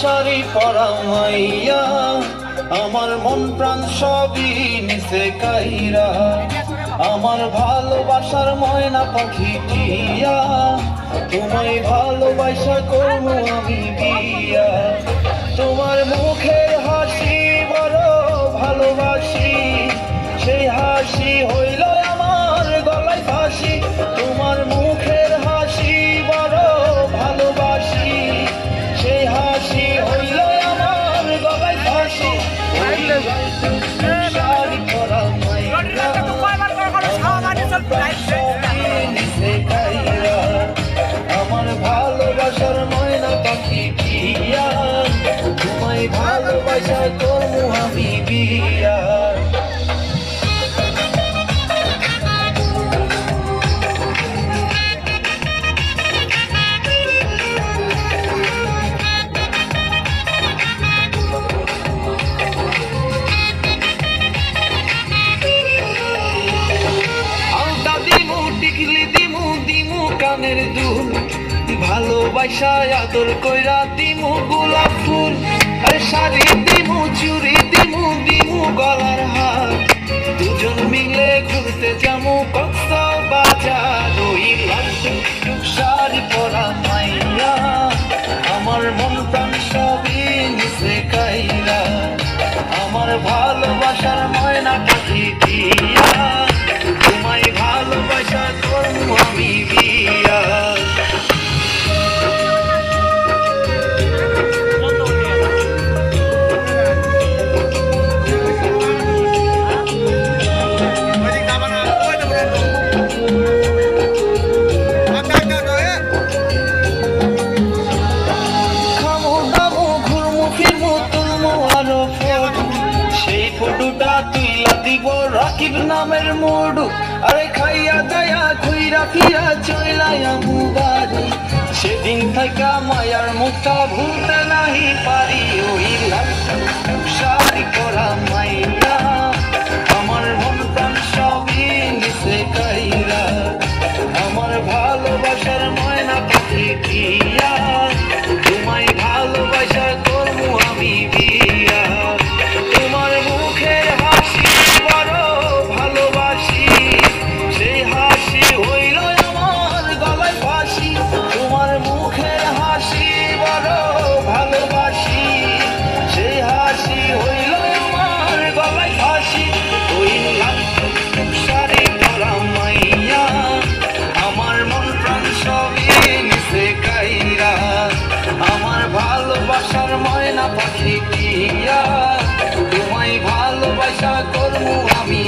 শাড়ি পরা মাইয়া আমার মন প্রাণ সবই নিচে কাইরা। আমার ভালোবাসার ময়না পাখি দিয়া, তোমায় ভালোবাসা করব আমি দিয়া। তোমার মুখের হাসি বড় ভালোবাসি, সেই হাসি হয়ে কানের দুল। ভালোবাসা আদর কইরা দিমু গোলাপ ফুল। আরে শাড়ি দিমু চুড়ি লাল টুকটুক ফটোটা তুইলা দিব রাকিব নামের মোড়ু। আরে খাইয়া দায়া খুইরা ফিরা চইলাই আমু সেদিন থাকা মায়ার মুখটা ভুলতে নাহি পারি, ওই লাল শাড়ি মাইয়া আমার মন প্রাণ সবই নিচে কাইরা। আমার ভালোবাসার ময়না পাখি দিয়া করব আমি